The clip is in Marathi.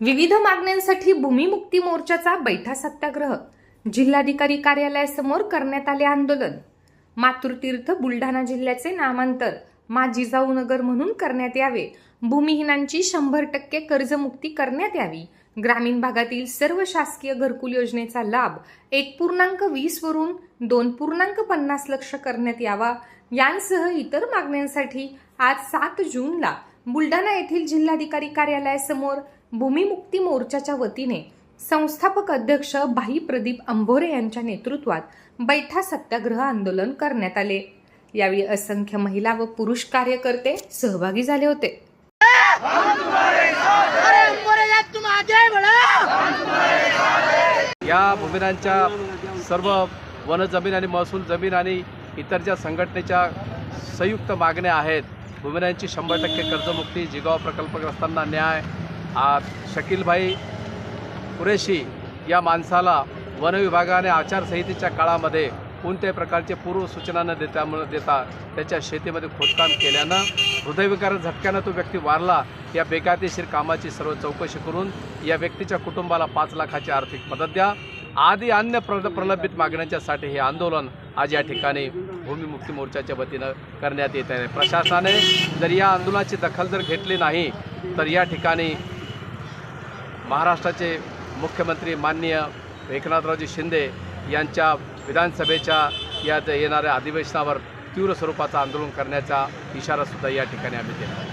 विविध मागण्यांसाठी भूमिमुक्ती मोर्चाचा बैठा सत्याग्रह. जिल्हाधिकारी कार्यालयासमोर करण्यात आले आंदोलन. मातृतीर्थ बुलढाणा जिल्ह्याचे नामांतर मा जिजाऊ नगर म्हणून करण्यात यावे. भूमिहीनांची शंभर टक्के कर्जमुक्ती करण्यात यावी. ग्रामीण भागातील सर्व शासकीय घरकुल योजनेचा लाभ एक पूर्णांक वीस वरून दोन पूर्णांक पन्नास लक्ष करण्यात यावा. यांसह इतर मागण्यांसाठी आज सात जूनला बुलढाणा येथील जिल्हाधिकारी कार्यालयासमोर भूमिमुक्ती मोर्चाच्या वतीने संस्थापक अध्यक्ष भाई प्रदीप अंभोरे यांच्या नेतृत्वात बैठा सत्याग्रह आंदोलन करण्यात आले. यावेळी असंख्य महिला व पुरुष कार्यकर्ते सहभागी झाले होते. अरे ऊपर तुम आगे बढ़ो या भूमिनांच्या सर्व वन जमीन आणि महसूल जमीन आणि इतर ज्या संघटनेच्या संयुक्त मागण्या आहेत. भूमिनांची शंभर टक्के कर्जमुक्ती जिगाव प्रकल्पग्रस्तांना न्याय आ शकीलभाई कुरेशी या माणसाला वनविभागाने आचारसंहितेच्या काळामध्ये कोणत्याही प्रकारचे पूर्वसूचना न देता देता त्याच्या शेतीमध्ये खोदकाम केल्यानं हृदयविकार झटक्यानं तो व्यक्ती वारला. या बेकायदेशीर कामाची सर्व चौकशी करून या व्यक्तीच्या कुटुंबाला पाच लाखाची आर्थिक मदत द्या. आदी अन्य प्र प्रलंबित मागण्यांच्यासाठी हे आंदोलन आज या ठिकाणी भूमिमुक्ती मोर्चाच्या वतीनं करण्यात येत आहे. प्रशासनाने जर या आंदोलनाची दखल जर घेतली नाही तर या ठिकाणी महाराष्ट्राचे मुख्यमंत्री माननीय एकनाथरावजी शिंदे यांच्या विधानसभेच्या या येणाऱ्या अधिवेशनावर तीव्र स्वरूपाचं आंदोलन करण्याचा इशारासुद्धा या ठिकाणी आम्ही दिला